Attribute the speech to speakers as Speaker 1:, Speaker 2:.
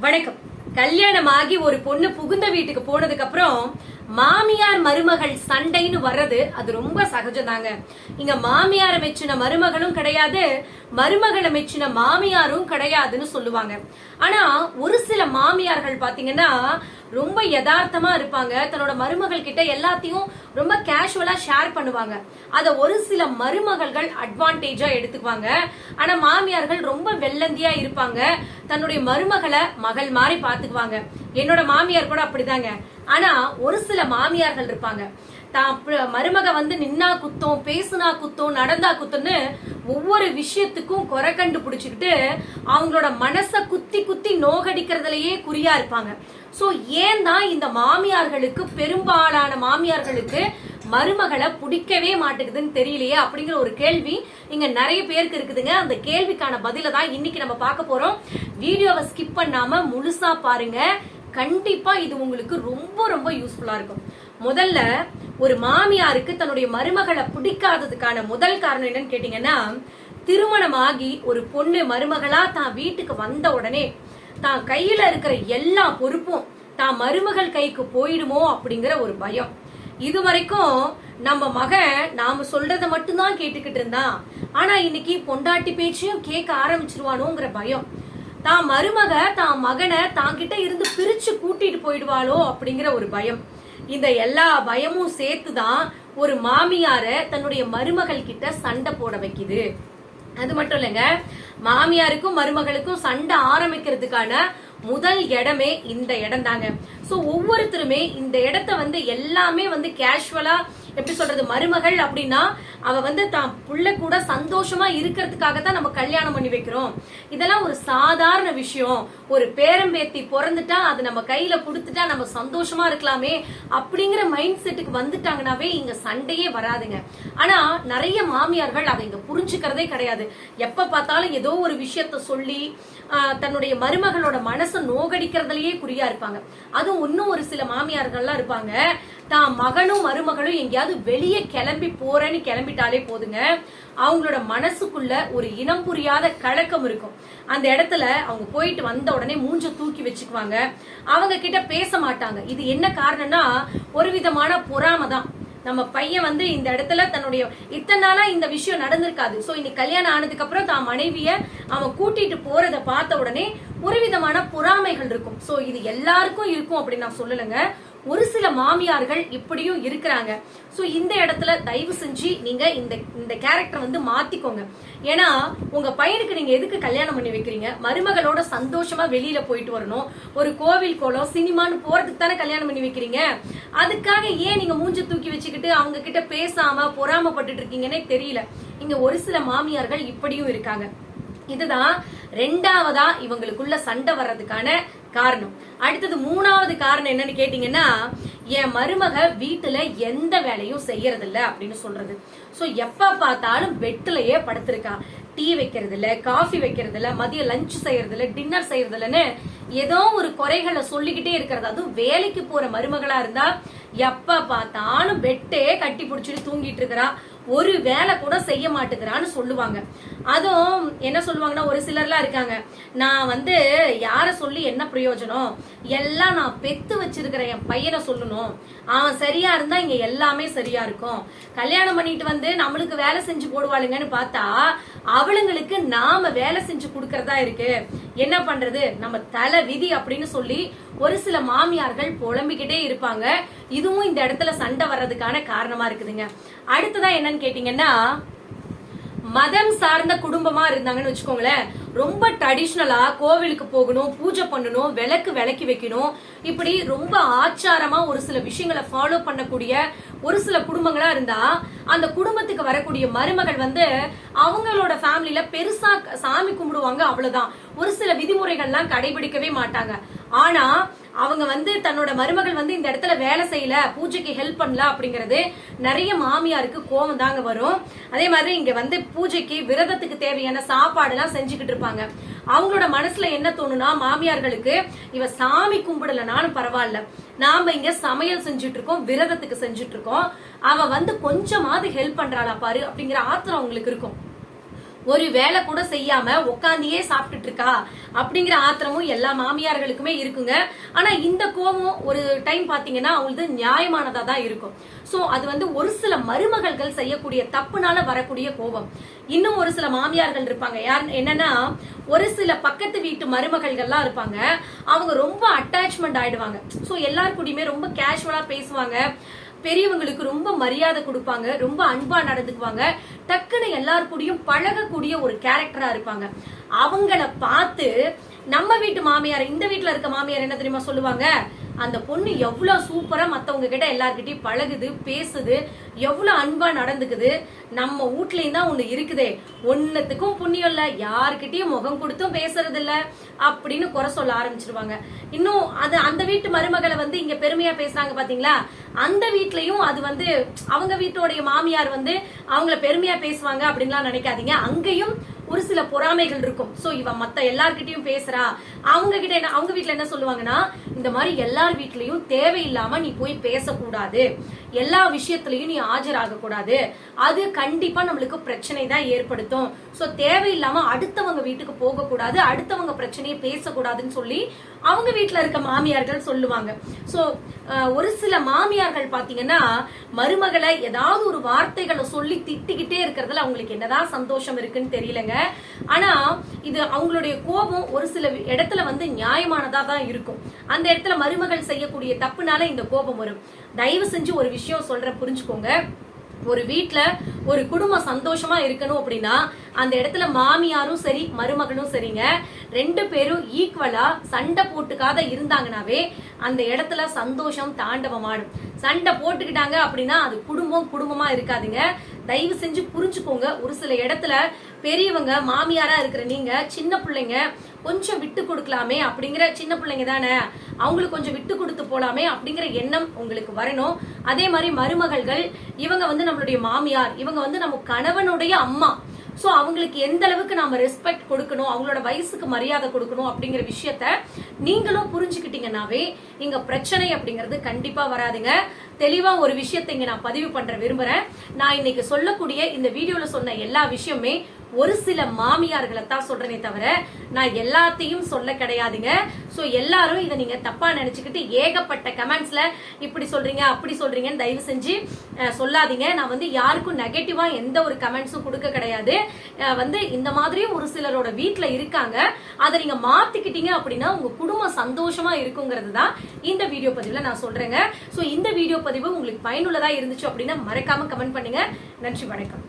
Speaker 1: வணக்கம். கல்யாணமாகி ஒரு பொண்ணு புகுந்த வீட்டுக்கு போனதுக்கு அப்புறம் மாமியார் மருமகள் சண்டைன்னு வர்றது அது ரொம்ப சகஜம்தாங்க இங்க மாமியாரை மெச்சின மருமகளும் கிடையாது மருமகளை மெச்சின மாமியாரும் கிடையாதுன்னு சொல்லுவாங்க. ஆனா ஒரு சில மாமியார்கள் பாத்தீங்கன்னா ரொம்ப யதார்த்தமா இருப்பாங்க. தன்னோட மருமகள் கிட்ட எல்லாத்தையும் ரொம்ப கேஷுவலா ஷேர் பண்ணுவாங்க. அத ஒரு சில மருமகள்கள் அட்வான்டேஜா எடுத்துக்குவாங்க. ஆனா மாமியார்கள் ரொம்ப வெள்ளந்தியா இருப்பாங்க. தன்னுடைய மருமகளை மகள் மாதிரி பாத்துக்குவாங்க. என்னோட மாமியார் கூட அப்படிதாங்க. ஆனா ஒரு சில மாமியார்கள் இருப்பாங்க. தான் மருமக வந்து நின்னா குத்தம் பேசுனா குத்தம் நடந்தா குத்தம்னு ஒவ்வொரு விஷயத்துக்கும் குறை கண்டுபிடிச்சுக்கிட்டு அவங்களோட மனசை குத்தி குத்தி நோகடிக்கிறதுலயே குறியா இருப்பாங்க. ஸோ ஏன் தான் இந்த மாமியார்களுக்கு பெரும்பாலான மாமியார்களுக்கு மருமகளை பிடிக்கவே மாட்டேங்குதுன்னு தெரியலையே அப்படிங்கிற ஒரு கேள்வி இங்க நிறைய பேருக்கு இருக்குதுங்க. அந்த கேள்விக்கான பதில தான் இன்னைக்கு நம்ம பார்க்க போறோம். வீடியோவை ஸ்கிப் பண்ணாம முழுசா பாருங்க. கண்டிப்பா இது உங்களுக்கு ரொம்ப ரொம்ப யூஸ்ஃபுல்லா இருக்கும். முதல்ல ஒரு மாமியாருக்கு தன்னுடைய மருமகளை பிடிக்காததுக்கான முதல் காரணம் என்னன்னு கேட்டீங்கன்னா திருமணமாகி ஒரு பொண்ணு மருமகளா தான் வீட்டுக்கு வந்த உடனே தான் கையில இருக்கிற எல்லா பொறுப்பும் தான் மருமகள் கைக்கு போயிடுமோ அப்படிங்கிற ஒரு பயம். இது வரைக்கும் நம்ம மகன் நாம சொல்றத மட்டும்தான் கேட்டுக்கிட்டு இருந்தான். ஆனா இன்னைக்கு பொண்டாட்டி பேச்சையும் கேட்க ஆரம்பிச்சிருவானோங்கிற பயம். தான் மருமக தான் மகனை தான் கிட்ட இருந்து பிரிச்சு கூட்டிட்டு போயிடுவாளோ அப்படிங்கிற ஒரு பயம். இந்த எல்லா பயமும் சேர்த்துதான் ஒரு மாமியார தன்னுடைய மருமகள் கிட்ட சண்டை போட வைக்குது. அது மட்டும் இல்லைங்க மாமியாருக்கும் மருமகளுக்கும் சண்டை ஆரம்பிக்கிறதுக்கான முதல் இடமே இந்த இடம் தாங்க சோ ஒவ்வொருத்தருமே இந்த இடத்த வந்து எல்லாமே வந்து கேஷுவலா எப்படி சொல்றது மருமகள் அப்படின்னா அவ வந்து தான் புள்ள கூட சந்தோஷமா இருக்கிறதுக்காக தான் நம்ம கல்யாணம் பண்ணி வைக்கிறோம். இதெல்லாம் ஒரு சாதாரண விஷயம். ஒரு பேரம்பேத்தி பிறந்துட்டா அது நம்ம கையில கொடுத்துட்டா நம்ம சந்தோஷமா இருக்கலாமே அப்படிங்கிற மைண்ட் செட்டுக்கு வந்துட்டாங்கனாவே இங்க சண்டையே வராதுங்க. ஆனா நிறைய மாமியார்கள் அதை இங்க புரிஞ்சுக்கிறதே கிடையாது. எப்ப பார்த்தாலும் ஏதோ ஒரு விஷயத்த சொல்லி தன்னுடைய மருமகளோட மனசை நோகடிக்கிறதுலயே குறியா இருப்பாங்க. அதுவும் இன்னும் ஒரு சில மாமியார்கள்லாம் இருப்பாங்க. தான் மகனும் மருமகளும் எங்கேயாவது வெளியே கிளம்பி போறேன்னு கிளம்பிட்டாலே போதுங்க. அவங்களோட மனசுக்குள்ள ஒரு இனம் புரியாத கலக்கம் இருக்கும். அந்த இடத்துல அவங்க போயிட்டு வந்த உடனே மூஞ்ச தூக்கி வச்சுக்குவாங்க. அவங்க கிட்ட பேச மாட்டாங்க. இது என்ன காரணம்னா ஒரு விதமான பொறாமை தான். நம்ம பையன் வந்து இந்த இடத்துல தன்னுடைய இத்தனை நாளா இந்த விஷயம் நடந்திருக்காது. சோ இன்னைக்கு கல்யாணம் ஆனதுக்கு அப்புறம் தான் மனைவிய அவன் கூட்டிட்டு போறத பார்த்த உடனே ஒரு விதமான பொறாமைகள் இருக்கும். சோ இது எல்லாருக்கும் இருக்கும் அப்படின்னு நான் சொல்லலைங்க. ஒரு சில மாமியார்கள் இப்படியும் இருக்கிறாங்க. ஸோ இந்த இடத்துல தயவு செஞ்சு நீங்க இந்த இந்த கேரக்டர் வந்து மாத்திக்கோங்க. ஏன்னா உங்க பையனுக்கு நீங்க எதுக்கு கல்யாணம் பண்ணி வைக்கிறீங்க? மருமகளோட சந்தோஷமா வெளியில போயிட்டு வரணும். ஒரு கோவில் கோலம் சினிமான்னு போறதுக்கு தானே கல்யாணம் பண்ணி வைக்கிறீங்க? அதுக்காக ஏன் நீங்க மூஞ்ச தூக்கி வச்சுக்கிட்டு அவங்க கிட்ட பேசாம பொறாமப்பட்டு இருக்கீங்கன்னே தெரியல. இங்க ஒரு சில மாமியார்கள் இப்படியும் இருக்காங்க. இதுதான் ரெண்டாவதா இவங்களுக்குள்ள சண்டை வர்றதுக்கான காரணம். அடுத்தது மூணாவது காரணம் என்னன்னு கேட்டீங்கன்னா என் மருமக வீட்டுல எந்த வேலையும் செய்யறதில்ல அப்படின்னு சொல்றது. சோ எப்ப பார்த்தாலும் பெட்லயே படுத்திருக்கா. டீ வைக்கிறது இல்ல காஃபி வைக்கிறது இல்ல மதியம் லஞ்ச் செய்யறது இல்ல டின்னர் செய்யறது இல்லைன்னு ஏதோ ஒரு குறைகளை சொல்லிக்கிட்டே இருக்கிறது. அதுவும் வேலைக்கு போற மருமகளா இருந்தா எப்ப பார்த்தாலும் பெட்டே கட்டி பிடிச்சிட்டு தூங்கிட்டு இருக்கிறா. ஒரு வேலை கூட செய்ய மாட்டேங்கிறான்னு சொல்லுவாங்க. அதுவும் என்ன சொல்லுவாங்கன்னா ஒரு சிலர்லாம் இருக்காங்க. நான் வந்து யார சொல்லி என்ன பிரயோஜனம்? எல்லாம் நான் பெத்து வச்சிருக்கிற என் பையனை சொல்லணும். அவன் சரியா இருந்தா இங்க எல்லாமே சரியா இருக்கும். கல்யாணம் பண்ணிட்டு வந்து நம்மளுக்கு வேலை செஞ்சு போடுவாளுங்கன்னு பார்த்தா அவளுங்களுக்கு நாம வேலை செஞ்சு கொடுக்கறதா இருக்கு. என்ன பண்றது? நம்ம தலை விதி அப்படின்னு சொல்லி ஒரு சில மாமியார்கள் புலம்பிக்கிட்டே இருப்பாங்க. இதுவும் இந்த இடத்துல சண்டை வர்றதுக்கான காரணமா இருக்குதுங்க. அடுத்ததா என்னன்னு கேட்டீங்கன்னா மதம் சார்ந்த குடும்பமா இருந்தாங்கன்னு வச்சுக்கோங்களேன் ரொம்ப ட்ரெடிஷ்னலா கோவிலுக்கு போகணும் பூஜை பண்ணணும் விளக்கு விளக்கி வைக்கணும். இப்படி ரொம்ப ஆச்சாரமா ஒரு சில விஷயங்களை ஃபாலோ பண்ணக்கூடிய ஒரு சில குடும்பங்களா இருந்தா அந்த குடும்பத்துக்கு வரக்கூடிய மருமகள் வந்து அவங்களோட ஃபேமிலியில பெருசா சாமி கும்பிடுவாங்க அவ்வளவுதான். ஒரு சில விதிமுறைகள்லாம் கடைபிடிக்கவே மாட்டாங்க. ஆனா அவங்க வந்து தன்னோட மருமகள் வந்து இந்த இடத்துல வேலை செய்யல பூஜைக்கு ஹெல்ப் பண்ணல அப்படிங்கிறது நிறைய மாமியாருக்கு கோவம் தாங்க வரும். அதே மாதிரி இங்க வந்து பூஜைக்கு விரதத்துக்கு தேவையான சாப்பாடு எல்லாம் செஞ்சுக்கிட்டு இருப்பாங்க. அவங்களோட மனசுல என்ன தோணுனா மாமியார்களுக்கு இவ சாமி கும்பிடலனாலும் பரவாயில்ல. நாம இங்க சமையல் செஞ்சுட்டு இருக்கோம் விரதத்துக்கு செஞ்சுட்டு இருக்கோம். அவ வந்து கொஞ்சமாவது ஹெல்ப் பண்றாளா பாரு அப்படிங்கிற ஆத்திரம் அவங்களுக்கு இருக்கும். ஒரு வேலை கூட செய்யாம உட்காந்தியே சாப்பிட்டுட்டு இருக்கா? அப்படிங்கிற ஆத்திரமும் எல்லா மாமியார்களுக்குமே இருக்குங்க. ஆனா இந்த கோபம் ஒரு டைம் பாத்தீங்கன்னா அவங்களுக்கு நியாயமானதா தான் இருக்கும். சோ அது வந்து ஒரு சில மருமகள்கள் செய்யக்கூடிய தப்புனால வரக்கூடிய கோபம். இன்னும் ஒரு சில மாமியார்கள் இருப்பாங்க. யார் என்னன்னா ஒரு சில பக்கத்து வீட்டு மருமகள்கள்லாம் இருப்பாங்க. அவங்க ரொம்ப அட்டாச்மெண்ட் ஆயிடுவாங்க. சோ எல்லார் கூடயுமே ரொம்ப கேஷுவலா பேசுவாங்க. பெரியவங்களுக்கு ரொம்ப மரியாதை கொடுப்பாங்க ரொம்ப அன்பா நடந்துக்குவாங்க. டக்குன்னு எல்லார் கூடயும் பழகக்கூடிய ஒரு கேரக்டரா இருப்பாங்க. அவங்கள பார்த்து நம்ம வீட்டு மாமியார் இந்த வீட்டுல இருக்க மாமியார் என்ன தெரியுமா சொல்லுவாங்க? அந்த பொண்ணு எவ்வளோ சூப்பராக மற்றவங்க கிட்ட எல்லாருக்கிட்டையும் பழகுது பேசுது எவ்வளோ அன்பாக நடந்துக்குது. நம்ம வீட்லயும் தான் ஒன்று இருக்குதே. ஒன்றுத்துக்கும் புண்ணியம் இல்லை. யாருக்கிட்டையும் முகம் கொடுத்தும் பேசுறதில்ல அப்படின்னு குறை சொல்ல ஆரம்பிச்சிருவாங்க. இன்னும் அது அந்த வீட்டு மருமகளை வந்து இங்கே பெருமையாக பேசுறாங்க பார்த்தீங்களா அந்த வீட்லேயும் அது வந்து அவங்க வீட்டோடைய மாமியார் வந்து அவங்கள பெருமையாக பேசுவாங்க அப்படின்லாம் நினைக்காதீங்க. அங்கேயும் ஒரு சில பொறாமைகள் இருக்கும். சோ இவன் மத்த எல்லார்கிட்டயும் பேசுறா. அவங்க கிட்ட என்ன அவங்க வீட்டில் என்ன சொல்லுவாங்கன்னா இந்த மாதிரி எல்லார் வீட்லயும் தேவையில்லாம நீ போய் பேசக்கூடாது. எல்லா விஷயத்துலையும் நீ ஆஜராக கூடாது அது கண்டிப்பா நம்மளுக்கு பிரச்சனை தான் ஏற்படுத்தும். சோ தேவையில்லாம அடுத்தவங்க வீட்டுக்கு போக கூடாது அடுத்தவங்க பிரச்சனையை பேசக்கூடாதுன்னு சொல்லி அவங்க வீட்டில் இருக்க மாமியார்கள் சொல்லுவாங்க. சோ ஒரு சில மாமியார்கள் பாத்தீங்கன்னா மருமகளை ஏதாவது ஒரு வார்த்தைகளை சொல்லி திட்டிக்கிட்டே இருக்கிறதுல அவங்களுக்கு என்னதான் சந்தோஷம் இருக்குன்னு தெரியலங்க. ஆனா இது அவங்களுடைய கோபம் ஒரு சில இடத்துல வந்து நியாயமானதா தான் இருக்கும். அந்த இடத்துல மருமகள் செய்யக்கூடிய தப்புனால இந்த கோபம் வரும். தயவு செஞ்சு ஒரு விஷயம் சொல்றேன் புரிஞ்சுக்கோங்க. ஒரு வீட்டுல ஒரு குடும்பம் சந்தோஷமா இருக்கணும் அப்படின்னா அந்த இடத்துல மாமியாரும் சரி மருமகனும் சரிங்க. ரெண்டு பேரும் ஈக்குவலா சண்டை போட்டுக்காத இருந்தாங்கனாவே அந்த இடத்துல சந்தோஷம் தாண்டவமாடும். சண்டை போட்டுக்கிட்டாங்க அப்படின்னா அது குடும்பம் குடும்பமா இருக்காதுங்க. தயவு செஞ்சு புரிஞ்சுக்கோங்க. ஒரு சில இடத்துல பெரியவங்க மாமியாரா இருக்கிற நீங்க சின்ன பிள்ளைங்க கொஞ்சம் விட்டு கொடுக்கலாமே அப்படிங்கிற சின்ன பிள்ளைங்க தானே? அவங்களுக்கு கொஞ்சம் விட்டு கொடுத்து போலாமே அப்படிங்கிற எண்ணம் உங்களுக்கு வரணும். அதே மாதிரி மருமகள்கள் இவங்க வந்து நம்மளுடைய மாமியார் இவங்க வந்து நம்ம கணவனுடைய அம்மா. ஸோ அவங்களுக்கு எந்த அளவுக்கு நாம ரெஸ்பெக்ட் கொடுக்கணும் அவங்களோட வயசுக்கு மரியாதை கொடுக்கணும் அப்படிங்கிற விஷயத்த நீங்களும் புரிஞ்சுக்கிட்டீங்கன்னாவே இங்க பிரச்சனை அப்படிங்கிறது கண்டிப்பா வராதுங்க. தெளிவா ஒரு விஷயத்தை இங்க நான் பதிவு பண்ற விரும்புறேன். நான் இன்னைக்கு சொல்லக்கூடிய இந்த வீடியோல சொன்ன எல்லா விஷயமே ஒரு சில மாமியார்களை தான் சொல்றேனே தவிர நான் எல்லாத்தையும் சொல்ல கிடையாதுங்க. ஸோ எல்லாரும் இதை நீங்க தப்பா நினைச்சுக்கிட்டு ஏகப்பட்ட கமெண்ட்ஸ்ல இப்படி சொல்றீங்க அப்படி சொல்றீங்கன்னு தயவு செஞ்சு சொல்லாதீங்க. நான் வந்து யாருக்கும் நெகட்டிவா எந்த ஒரு கமெண்ட்ஸும் கொடுக்க கிடையாது. வந்து இந்த மாதிரியும் ஒரு சிலரோட வீட்டில் இருக்காங்க. அதை நீங்க மாத்திக்கிட்டீங்க அப்படின்னா உங்க குடும்பம் சந்தோஷமா இருக்குங்கிறது தான் இந்த வீடியோ பதிவுல நான் சொல்றேங்க. ஸோ இந்த வீடியோ பதிவு உங்களுக்கு பயனுள்ளதா இருந்துச்சு அப்படின்னா மறக்காம கமெண்ட் பண்ணுங்க. நன்றி வணக்கம்.